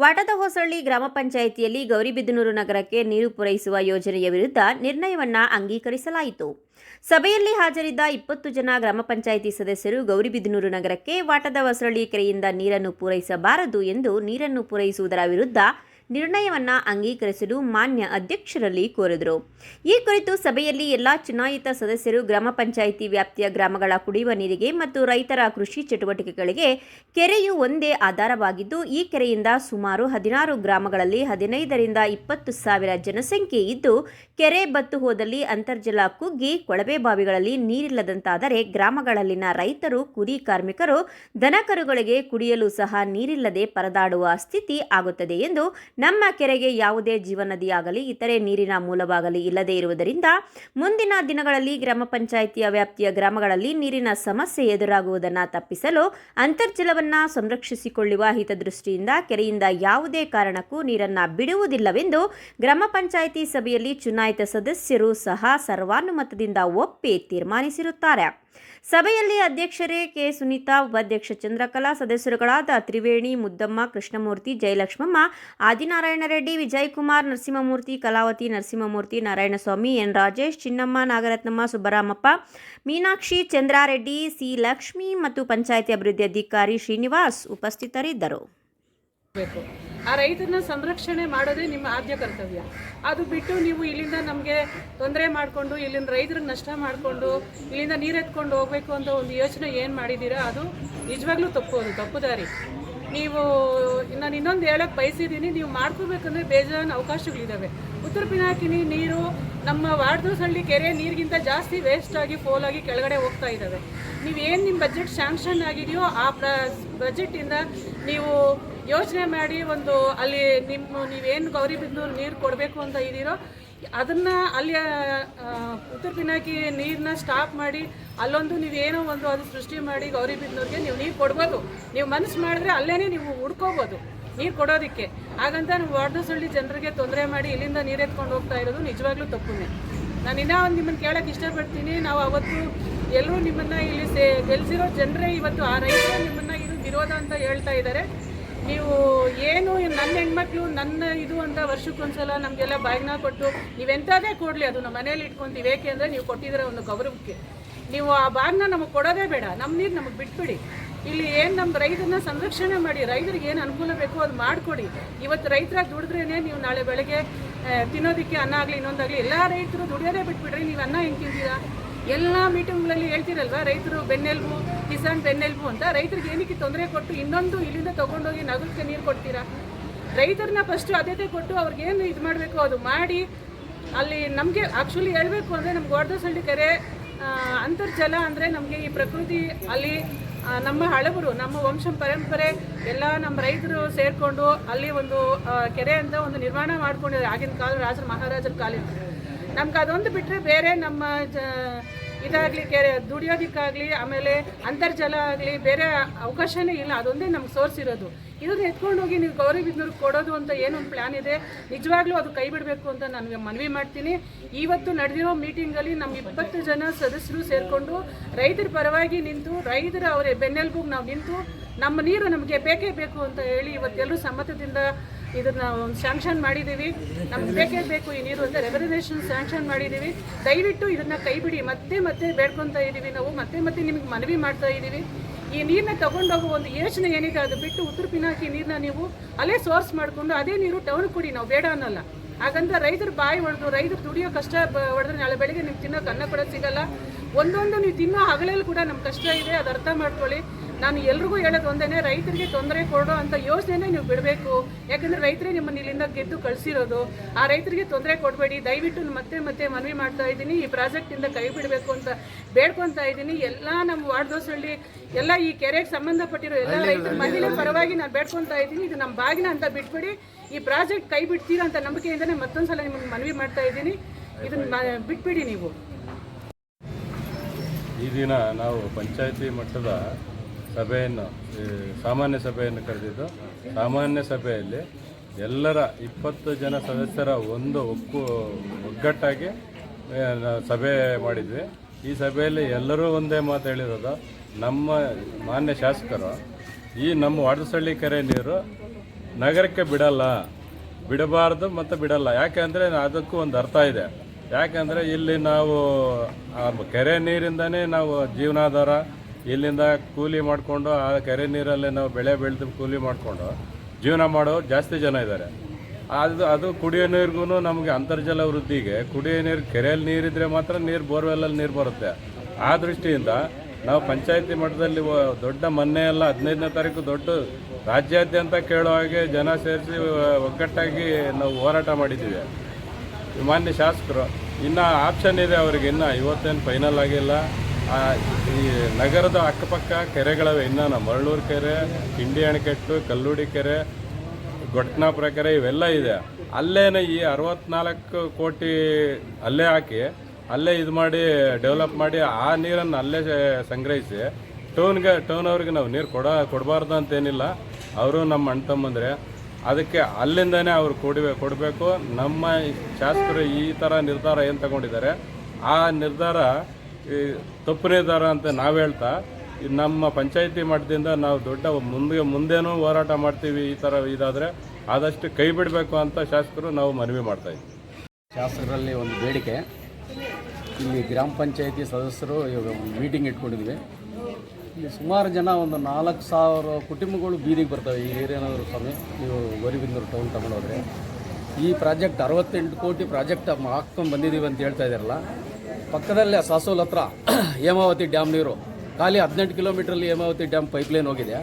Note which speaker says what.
Speaker 1: ವಾಟದ ಹೊಸಳ್ಳಿ ಗ್ರಾಮ ಪಂಚಾಯಿತಿಯಲ್ಲಿ ಗೌರಿಬಿದನೂರು ನಗರಕ್ಕೆ ನೀರು ಪೂರೈಸುವ ಯೋಜನೆಯ ವಿರುದ್ಧ ನಿರ್ಣಯವನ್ನ ಅಂಗೀಕರಿಸಲಾಯಿತು. ಸಭೆಯಲ್ಲಿ ಹಾಜರಿದ್ದ ಇಪ್ಪತ್ತು ಜನ ಗ್ರಾಮ ಪಂಚಾಯಿತಿ ಸದಸ್ಯರು ಗೌರಿಬಿದನೂರು ನಗರಕ್ಕೆ ವಾಟದ ಹೊಸಳ್ಳಿ ಕೆರೆಯಿಂದ ನೀರನ್ನು ಪೂರೈಸಬಾರದು ಎಂದು ನೀರನ್ನು ಪೂರೈಸುವುದರ ವಿರುದ್ಧ ನಿರ್ಣಯವನ್ನ ಅಂಗೀಕರಿಸಲು ಮಾನ್ಯ ಅಧ್ಯಕ್ಷರಲ್ಲಿ ಕೋರಿದರು. ಈ ಕುರಿತು ಸಭೆಯಲ್ಲಿ ಎಲ್ಲ ಚುನಾಯಿತ ಸದಸ್ಯರು, ಗ್ರಾಮ ಪಂಚಾಯಿತಿ ವ್ಯಾಪ್ತಿಯ ಗ್ರಾಮಗಳ ಕುಡಿಯುವ ನೀರಿಗೆ ಮತ್ತು ರೈತರ ಕೃಷಿ ಚಟುವಟಿಕೆಗಳಿಗೆ ಕೆರೆಯು ಒಂದೇ ಆಧಾರವಾಗಿದ್ದು, ಈ ಕೆರೆಯಿಂದ ಸುಮಾರು ಹದಿನಾರು ಗ್ರಾಮಗಳಲ್ಲಿ ಹದಿನೈದರಿಂದ ಇಪ್ಪತ್ತು ಸಾವಿರ ಜನಸಂಖ್ಯೆ ಇದ್ದು, ಕೆರೆ ಬತ್ತು ಹೋದಲ್ಲಿ ಅಂತರ್ಜಲ ಕುಗ್ಗಿ ಕೊಳವೆ ಬಾವಿಗಳಲ್ಲಿ ನೀರಿಲ್ಲದಂತಾದರೆ ಗ್ರಾಮಗಳಲ್ಲಿನ ರೈತರು ಕುರಿ ಕಾರ್ಮಿಕರು ದನಕರುಗಳಿಗೆ ಕುಡಿಯಲು ಸಹ ನೀರಿಲ್ಲದೆ ಪರದಾಡುವ ಸ್ಥಿತಿ ಆಗುತ್ತದೆ ಎಂದು ನಮ್ಮ ಕೆರೆಗೆ ಯಾವುದೇ ಜೀವನದಿಯಾಗಲಿ, ಇತರೆ ನೀರಿನ ಮೂಲವಾಗಲಿ ಇಲ್ಲದೇ ಇರುವುದರಿಂದ ಮುಂದಿನ ದಿನಗಳಲ್ಲಿ ಗ್ರಾಮ ಪಂಚಾಯಿತಿಯ ವ್ಯಾಪ್ತಿಯ ಗ್ರಾಮಗಳಲ್ಲಿ ನೀರಿನ ಸಮಸ್ಯೆ ಎದುರಾಗುವುದನ್ನು ತಪ್ಪಿಸಲು ಅಂತರ್ಜಲವನ್ನು ಸಂರಕ್ಷಿಸಿಕೊಳ್ಳುವ ಹಿತದೃಷ್ಟಿಯಿಂದ ಕೆರೆಯಿಂದ ಯಾವುದೇ ಕಾರಣಕ್ಕೂ ನೀರನ್ನು ಬಿಡುವುದಿಲ್ಲವೆಂದು ಗ್ರಾಮ ಪಂಚಾಯಿತಿ ಸಭೆಯಲ್ಲಿ ಚುನಾಯಿತ ಸದಸ್ಯರು ಸಹ ಸರ್ವಾನುಮತದಿಂದ ಒಪ್ಪಿ ತೀರ್ಮಾನಿಸಿರುತ್ತಾರೆ. ಸಭೆಯಲ್ಲಿ ಅಧ್ಯಕ್ಷರೇ ಕೆ. ಸುನೀತಾ, ಉಪಾಧ್ಯಕ್ಷ ಚಂದ್ರಕಲಾ, ಸದಸ್ಯರುಗಳಾದ ತ್ರಿವೇಣಿ, ಮುದ್ದಮ್ಮ, ಕೃಷ್ಣಮೂರ್ತಿ, ಜಯಲಕ್ಷ್ಮಮ್ಮ, ಆದಿನಾರಾಯಣ ರೆಡ್ಡಿ, ವಿಜಯಕುಮಾರ್, ನರಸಿಂಹಮೂರ್ತಿ, ಕಲಾವತಿ, ನರಸಿಂಹಮೂರ್ತಿ, ನಾರಾಯಣಸ್ವಾಮಿ, ಎನ್. ರಾಜೇಶ್, ಚಿನ್ನಮ್ಮ, ನಾಗರತ್ನಮ್ಮ, ಸುಬ್ಬರಾಮಪ್ಪ, ಮೀನಾಕ್ಷಿ, ಚಂದ್ರಾರೆಡ್ಡಿ, ಸಿ. ಲಕ್ಷ್ಮಿ ಮತ್ತು ಪಂಚಾಯಿತಿ ಅಭಿವೃದ್ಧಿ ಅಧಿಕಾರಿ ಶ್ರೀನಿವಾಸ್ ಉಪಸ್ಥಿತರಿದ್ದರು.
Speaker 2: ಆ ರೈತನ ಸಂರಕ್ಷಣೆ ಮಾಡೋದೇ ನಿಮ್ಮ ಆದ್ಯ ಕರ್ತವ್ಯ. ಅದು ಬಿಟ್ಟು ನೀವು ಇಲ್ಲಿಂದ ನಮಗೆ ತೊಂದರೆ ಮಾಡಿಕೊಂಡು, ಇಲ್ಲಿನ ರೈತರಿಗೆ ನಷ್ಟ ಮಾಡಿಕೊಂಡು, ಇಲ್ಲಿಂದ ನೀರು ಎತ್ಕೊಂಡು ಹೋಗ್ಬೇಕು ಅಂತ ಒಂದು ಯೋಚನೆ ಏನು ಮಾಡಿದ್ದೀರಾ, ಅದು ನಿಜವಾಗ್ಲೂ ತಪ್ಪು, ಅದು ತಪ್ಪು ದಾರಿ. ನೀವು ನಾನು ಇನ್ನೊಂದು ಹೇಳಕ್ಕೆ ಬಯಸಿದ್ದೀನಿ ನೀವು ಮಾಡ್ಕೋಬೇಕಂದ್ರೆ ಬೇಜಾನ್ ಅವಕಾಶಗಳಿದ್ದಾವೆ ಉತ್ತರ ಪಿನಾಕಿನಿ ನೀರು ನಮ್ಮ ವಾರ್ದೋಸಹಳ್ಳಿ ಕೆರೆ ನೀರಿಗಿಂತ ಜಾಸ್ತಿ ವೇಸ್ಟ್ ಆಗಿ ಫೋಲ್ ಆಗಿ ಕೆಳಗಡೆ ಹೋಗ್ತಾ ಇದ್ದಾವೆ ನೀವೇನು ನಿಮ್ಮ ಬಜೆಟ್ ಸ್ಯಾಂಕ್ಷನ್ ಆಗಿದೆಯೋ ಆ ಬಜೆಟಿಂದ ನೀವು ಯೋಚನೆ ಮಾಡಿ ಒಂದು ಅಲ್ಲಿ ನಿಮ್ಮ ನೀವೇನು ಗೌರಿಬಿದನೂರು ನೀರು ಕೊಡಬೇಕು ಅಂತ ಇದ್ದೀರೋ ಅದನ್ನು ಅಲ್ಲಿ ಉತ್ತರ ಪಿನಾಕಿ ನೀರನ್ನ ಸ್ಟಾಪ್ ಮಾಡಿ, ಅಲ್ಲೊಂದು ನೀವೇನೋ ಒಂದು ಅದು ಸೃಷ್ಟಿ ಮಾಡಿ ಗೌರಿಬಿದನೂರಿಗೆ ನೀವು ನೀರು ಕೊಡ್ಬೋದು. ನೀವು ಮನಸ್ಸು ಮಾಡಿದ್ರೆ ಅಲ್ಲೇ ನೀವು ಹುಡ್ಕೋಬೋದು ನೀರು ಕೊಡೋದಕ್ಕೆ. ಹಾಗಂತ ನಾವು ವಾರ್ಡಸಳ್ಳಿ ಜನರಿಗೆ ತೊಂದರೆ ಮಾಡಿ ಇಲ್ಲಿಂದ ನೀರು ಎತ್ಕೊಂಡು ಹೋಗ್ತಾ ಇರೋದು ನಿಜವಾಗ್ಲೂ ತಪ್ಪುನೇ. ನಾನು ಇನ್ನೂ ಒಂದು ನಿಮ್ಮನ್ನು ಕೇಳಕ್ಕೆ ಇಷ್ಟಪಡ್ತೀನಿ. ನಾವು ಅವತ್ತು ಎಲ್ಲರೂ ನಿಮ್ಮನ್ನು ಇಲ್ಲಿ ಸೇ, ಗೆಲ್ಸಿರೋ ಜನರೇ ಇವತ್ತು ಆ ರೈತರು ನಿಮ್ಮನ್ನು ಇದು ವಿರೋಧ ಅಂತ ಹೇಳ್ತಾ ಇದ್ದಾರೆ ನೀವು ಏನು ನನ್ನ ಹೆಣ್ಮಕ್ಳು, ನನ್ನ ಇದು ಅಂತ ವರ್ಷಕ್ಕೊಂದ್ಸಲ ನಮಗೆಲ್ಲ ಬಾಗಿನ ಕೊಟ್ಟು ನೀವೆಂಥದೇ ಕೊಡಲಿ, ಅದು ನಮ್ಮ ಮನೇಲಿ ಇಟ್ಕೊಂತೀವಿ ಏಕೆ ಅಂದರೆ ನೀವು ಕೊಟ್ಟಿದ್ದೀರ ಒಂದು ಗೌರವಕ್ಕೆ. ನೀವು ಆ ಬಾಗ್ನ ನಮಗೆ ಕೊಡೋದೇ ಬೇಡ ನಮ್ಮ ನೀರು ನಮಗೆ ಬಿಟ್ಬಿಡಿ. ಇಲ್ಲಿ ಏನು ನಮ್ಮ ರೈತರನ್ನ ಸಂರಕ್ಷಣೆ ಮಾಡಿ, ರೈತರಿಗೆ ಏನು ಅನುಕೂಲ ಬೇಕೋ ಅದು ಮಾಡಿಕೊಡಿ. ಇವತ್ತು ರೈತರ ದುಡಿದ್ರೇನೆ ನೀವು ನಾಳೆ ಬೆಳಗ್ಗೆ ತಿನ್ನೋದಕ್ಕೆ ಅನ್ನ ಆಗಲಿ ಇನ್ನೊಂದಾಗಲಿ ಎಲ್ಲ ರೈತರು ದುಡಿಯೋದೇ ಬಿಟ್ಬಿಡ್ರಿ, ನೀವು ಅನ್ನ ಹೆಂಗೆ ತಿಂತೀರಾ ಎಲ್ಲ ಮೀಟಿಂಗ್ಗಳಲ್ಲಿ ಹೇಳ್ತಿರಲ್ವ, ರೈತರು ಬೆನ್ನೆಲುಬು ಕಿಸಾನ್ ಬೆನ್ನೆಲುಬು ಅಂತ, ರೈತರಿಗೆ ಏನಕ್ಕೆ ತೊಂದರೆ ಕೊಟ್ಟು ಇನ್ನೊಂದು ಇಲ್ಲಿಂದ ತೊಗೊಂಡೋಗಿ ನಗರಕ್ಕೆ ನೀರು ಕೊಡ್ತೀರಾ? ರೈತರನ್ನ ಫಸ್ಟು ಆದ್ಯತೆ ಕೊಟ್ಟು ಅವ್ರಿಗೇನು ಇದು ಮಾಡಬೇಕು, ಅದು ಮಾಡಿ, ಅಲ್ಲಿ ನಮಗೆ ಆ್ಯಕ್ಚುಲಿ ಹೇಳಬೇಕು ಅಂದರೆ ನಮ್ಗೆ ಹೊಡೆದಸಳ್ಳಿ ಕೆರೆ ಅಂತರ್ಜಲ ಅಂದರೆ ನಮಗೆ ಈ ಪ್ರಕೃತಿ, ಅಲ್ಲಿ ನಮ್ಮ ಹಳಬರು, ನಮ್ಮ ವಂಶ ಪರಂಪರೆ ಎಲ್ಲ ನಮ್ಮ ರೈತರು ಸೇರಿಕೊಂಡು ಅಲ್ಲಿ ಒಂದು ಕೆರೆ ಅಂತ ಒಂದು ನಿರ್ಮಾಣ ಮಾಡ್ಕೊಂಡಿದ್ದಾರೆ, ಆಗಿನ ಕಾಲ ರಾಜರು ಮಹಾರಾಜರ ಕಾಲದಿಂದ. ನಮ್ಗೆ ಅದೊಂದು ಬಿಟ್ಟರೆ ಬೇರೆ ನಮ್ಮ ಜ, ಇದಾಗಲಿ ಕೆರೆ ದುಡಿಯೋದಕ್ಕಾಗಲಿ, ಆಮೇಲೆ ಅಂತರ್ಜಲ ಆಗಲಿ, ಬೇರೆ ಅವಕಾಶನೇ ಇಲ್ಲ. ಅದೊಂದೇ ನಮ್ಗೆ ಸೋರ್ಸ್ ಇರೋದು ಇದನ್ನ ಎತ್ಕೊಂಡು ಹೋಗಿ ನೀವು ಗೌರಿಬಿದನೂರಿಗೆ ಕೊಡೋದು ಅಂತ ಏನೊಂದು ಪ್ಲ್ಯಾನ್ ಇದೆ, ನಿಜವಾಗ್ಲೂ ಅದು ಕೈ ಬಿಡಬೇಕು ಅಂತ ನಾನು ಮನವಿ ಮಾಡ್ತೀನಿ. ಇವತ್ತು ನಡೆದಿರೋ ಮೀಟಿಂಗಲ್ಲಿ ನಮ್ಮ ಇಪ್ಪತ್ತು ಜನ ಸದಸ್ಯರು ಸೇರಿಕೊಂಡು ರೈತರ ಪರವಾಗಿ ನಿಂತು, ರೈತರ ಅವರೇ ಬೆನ್ನೆಲುಬಿಗೆ ನಾವು ನಿಂತು, ನಮ್ಮ ನೀರು ನಮಗೆ ಬೇಕೇ ಬೇಕು ಅಂತ ಹೇಳಿ ಇವತ್ತೆಲ್ಲರೂ ಸಮ್ಮತದಿಂದ ಇದನ್ನ ಸ್ಯಾಂಕ್ಷನ್ ಮಾಡಿದ್ದೀವಿ ನಮ್ಗೆ ಬೇಕೇ ಬೇಕು ಈ ನೀರು ಅಂತ ರೆವಲ್ಯೂಷನ್ ಸ್ಯಾಂಕ್ಷನ್ ಮಾಡಿದ್ದೀವಿ ದಯವಿಟ್ಟು ಇದನ್ನ ಕೈ ಬಿಡಿ. ಮತ್ತೆ ಮತ್ತೆ ಬೇಡ್ಕೊತಾ ಇದ್ದೀವಿ ನಾವು. ಮತ್ತೆ ಮತ್ತೆ ನಿಮ್ಗೆ ಮನವಿ ಮಾಡ್ತಾ ಇದ್ದೀವಿ ಈ ನೀರನ್ನ ತಗೊಂಡೋಗೋ ಒಂದು ಯೋಚನೆ ಏನಿದೆ ಅದು ಬಿಟ್ಟು ಉತ್ತರ ಪಿನಾಕಿ ನೀರನ್ನ ನೀವು ಅಲ್ಲೇ ಸೋರ್ಸ್ ಮಾಡಿಕೊಂಡು ಅದೇ ನೀರು ಟೌನ್ ಕೊಡಿ. ನಾವು ಬೇಡ ಅನ್ನೋಲ್ಲ. ಹಾಗಂತ ರೈತರು ಬಾಯಿ ಹೊಡೆದು ರೈತರು ದುಡಿಯೋ ಕಷ್ಟ ಹೊಡೆದ್ರೆ ನಾಳೆ ಬೆಳಿಗ್ಗೆ ನಿಮ್ಗೆ ತಿನ್ನೋಕೆ ಅನ್ನ ಕೂಡ ಸಿಗಲ್ಲ. ಒಂದೊಂದು ನೀವು ತಿನ್ನೋ ಹಗಲಲ್ಲಿ ಕೂಡ ನಮ್ಮ ಕಷ್ಟ ಇದೆ. ಅದು ಅರ್ಥ ಮಾಡ್ಕೊಳ್ಳಿ. ನಾನು ಎಲ್ರಿಗೂ ಹೇಳೋದು ಒಂದೇನೆ ರೈತರಿಗೆ ತೊಂದರೆ ಕೊಡೋ ಅಂತ ಯೋಚನೆನೇ ನೀವು ಬಿಡಬೇಕು. ಯಾಕಂದ್ರೆ ರೈತರೇ ನಿಮ್ಮನ್ನು ಇಲ್ಲಿಂದ ಗೆದ್ದು ಕಳಿಸಿರೋದು. ಆ ರೈತರಿಗೆ ತೊಂದರೆ ಕೊಡಬೇಡಿ. ದಯವಿಟ್ಟು ಮತ್ತೆ ಮತ್ತೆ ಮನವಿ ಮಾಡ್ತಾ ಇದ್ದೀನಿ. ಈ ಪ್ರಾಜೆಕ್ಟಿಂದ ಕೈ ಬಿಡಬೇಕು ಅಂತ ಬೇಡ್ಕೊತಾ ಇದ್ದೀನಿ. ಎಲ್ಲ ನಮ್ಮ ವಾರ್ಡ್ ವಾರ್ಡೋಸಳ್ಳಿ ಎಲ್ಲ ಈ ಕೆರೆಗೆ ಸಂಬಂಧಪಟ್ಟಿರೋ ಎಲ್ಲ ರೈತರ ಮಹಿಳೆ ಪರವಾಗಿ ನಾನು ಬೇಡ್ಕೊತಾ ಇದ್ದೀನಿ. ಇದು ನಮ್ಮ ಬಾಗಿನ ಅಂತ ಬಿಟ್ಬಿಡಿ. ಈ ಪ್ರಾಜೆಕ್ಟ್ ಕೈ ಬಿಡ್ತೀರಾ ಅಂತ ನಂಬಿಕೆಯಿಂದನೇ ಮತ್ತೊಂದ್ಸಲ ನಿಮ್ಮನ್ನು ಮನವಿ ಮಾಡ್ತಾ ಇದ್ದೀನಿ. ಇದನ್ನ ಬಿಟ್ಬಿಡಿ ನೀವು.
Speaker 3: ಈ ದಿನ ನಾವು ಪಂಚಾಯತಿ ಮಟ್ಟದ ಸಭೆಯನ್ನು ಸಾಮಾನ್ಯ ಸಭೆಯನ್ನು ಕರೆದಿದ್ದು, ಸಾಮಾನ್ಯ ಸಭೆಯಲ್ಲಿ ಎಲ್ಲರ ಇಪ್ಪತ್ತು ಜನ ಸದಸ್ಯರ ಒಂದು ಒಕ್ಕು, ಒಗ್ಗಟ್ಟಾಗಿ ಸಭೆ ಮಾಡಿದ್ವಿ. ಈ ಸಭೆಯಲ್ಲಿ ಎಲ್ಲರೂ ಒಂದೇ ಮಾತು ಹೇಳಿರೋದು, ನಮ್ಮ ಮಾನ್ಯ ಶಾಸಕರು, ಈ ನಮ್ಮ ವಾಡಸಳ್ಳಿ ಕೆರೆ ನೀರು ನಗರಕ್ಕೆ ಬಿಡಲ್ಲ, ಬಿಡಬಾರ್ದು ಮತ್ತು ಬಿಡಲ್ಲ. ಯಾಕೆಂದರೆ ಅದಕ್ಕೂ ಒಂದು ಅರ್ಥ ಇದೆ. ಯಾಕೆಂದರೆ ಇಲ್ಲಿ ನಾವು, ಆ, ಕೆರೆ ನೀರಿಂದನೇ ನಾವು ಜೀವನಾಧಾರ ಇಲ್ಲಿಂದ ಕೂಲಿ ಮಾಡಿಕೊಂಡು ಆ ಕೆರೆ ನೀರಲ್ಲಿ ನಾವು ಬೆಳೆ ಬೆಳೆದು ಕೂಲಿ ಮಾಡಿಕೊಂಡು ಜೀವನ ಮಾಡೋ ಜಾಸ್ತಿ ಜನ ಇದ್ದಾರೆ. ಅದು ಅದು ಕುಡಿಯೋ ನೀರಿಗೂ ನಮಗೆ ಅಂತರ್ಜಲ ವೃದ್ಧಿಗೆ ಕುಡಿಯೋ ನೀರು ಕೆರೆಯಲ್ಲಿ ನೀರಿದ್ರೆ ಮಾತ್ರ ನೀರು ಬೋರ್ವೆಲ್ಲಲ್ಲಿ ನೀರು ಬರುತ್ತೆ. ಆ ದೃಷ್ಟಿಯಿಂದ ನಾವು ಪಂಚಾಯತಿ ಮಟ್ಟದಲ್ಲಿ ದೊಡ್ಡ ಮೊನ್ನೆ ಎಲ್ಲ ಹದಿನೈದನೇ ತಾರೀಕು ದೊಡ್ಡ ರಾಜ್ಯಾದ್ಯಂತ ಕೇಳೋ ಹಾಗೆ ಜನ ಸೇರಿಸಿ ಒಗ್ಗಟ್ಟಾಗಿ ನಾವು ಹೋರಾಟ ಮಾಡಿದ್ದೀವಿ. ಮಾನ್ಯ ಶಾಸಕರು, ಇನ್ನು ಆಪ್ಷನ್ ಇದೆ ಅವರಿಗೆ, ಇನ್ನು ಇವತ್ತೇನು ಫೈನಲ್ ಆಗಿಲ್ಲ. ಈ ನಗರದ ಅಕ್ಕಪಕ್ಕ ಕೆರೆಗಳವೆ. ಇನ್ನೂ ಮರಳೂರು ಕೆರೆ ಕಿಂಡಿ ಅಣೆಕಟ್ಟು ಕಲ್ಲುಡಿ ಕೆರೆ, ಗೊಟ್ನಾಪುರ ಕೆರೆ ಇವೆಲ್ಲ ಇದೆ. ಅಲ್ಲೇನೆ ಈ ಅರವತ್ನಾಲ್ಕು ಕೋಟಿ ಅಲ್ಲೇ ಹಾಕಿ, ಅಲ್ಲೇ ಇದು ಮಾಡಿ, ಡೆವಲಪ್ ಮಾಡಿ ಆ ನೀರನ್ನು ಅಲ್ಲೇ ಸಂಗ್ರಹಿಸಿ, ಟೌನ್ಗೆ ಟೌನ್ ಅವ್ರಿಗೆ ನಾವು ನೀರು ಕೊಡ, ಕೊಡಬಾರ್ದು ಅಂತೇನಿಲ್ಲ. ಅವರು ನಮ್ಮ ಅಣ್ಣ ತಮ್ಮಂದ್ರೆ ಅದಕ್ಕೆ ಅಲ್ಲಿಂದನೇ ಅವ್ರು ಕೊಡಬೇಕು ಕೊಡಬೇಕು. ನಮ್ಮ ಶಾಸಕರು ಈ ಥರ ನಿರ್ಧಾರ ಏನು ತಗೊಂಡಿದ್ದಾರೆ? ಆ ನಿರ್ಧಾರ ಈ ದಾರ ನಿರ್ಧಾರ ಅಂತ ನಾವು ಹೇಳ್ತಾ ನಮ್ಮ ಪಂಚಾಯಿತಿ ಮಟ್ಟದಿಂದ ನಾವು ದೊಡ್ಡ ಮುಂದೆ, ಮುಂದೇನೂ ಹೋರಾಟ ಮಾಡ್ತೀವಿ ಈ ಥರ ಇದಾದರೆ ಆದಷ್ಟು ಕೈ ಬಿಡಬೇಕು ಅಂತ ಶಾಸಕರು ನಾವು ಮನವಿ ಮಾಡ್ತಾ ಇದ್ದೀವಿ.
Speaker 4: ಶಾಸಕರಲ್ಲಿ ಒಂದು ಬೇಡಿಕೆ. ಇಲ್ಲಿ ಗ್ರಾಮ ಪಂಚಾಯಿತಿ ಸದಸ್ಯರು ಇವಾಗ ಒಂದು ಮೀಟಿಂಗ್ ಇಟ್ಕೊಂಡಿದ್ವಿ. ಇಲ್ಲಿ ಸುಮಾರು ಜನ ಒಂದು ನಾಲ್ಕು ಸಾವಿರ ಕುಟುಂಬಗಳು ಬೀದಿಗೆ ಬರ್ತವೆ. ಈ ಏರಿಯಾನವರು ಸ್ವಾಮಿ, ನೀವು ಗೌರಿಬಿಂದೂರು ಟೌನ್ ತಗೊಂಡೋದ್ರೆ. ಈ ಪ್ರಾಜೆಕ್ಟ್ ಅರವತ್ತೆಂಟು ಕೋಟಿ ಪ್ರಾಜೆಕ್ಟ್ ಹಾಕ್ಕೊಂಡು ಬಂದಿದ್ದೀವಿ ಅಂತ ಹೇಳ್ತಾ ಇದ್ದಾರಲ್ಲ ಪಕ್ಕದಲ್ಲೇ ಸಾಸೋಲ್ ಹತ್ರ ಹೇಮಾವತಿ ಡ್ಯಾಮ್ ನೀರು. ಖಾಲಿ ಹದಿನೆಂಟು ಕಿಲೋಮೀಟ್ರಲ್ಲಿ ಹೇಮಾವತಿ ಡ್ಯಾಮ್ ಪೈಪ್ಲೈನ್ ಹೋಗಿದೆ.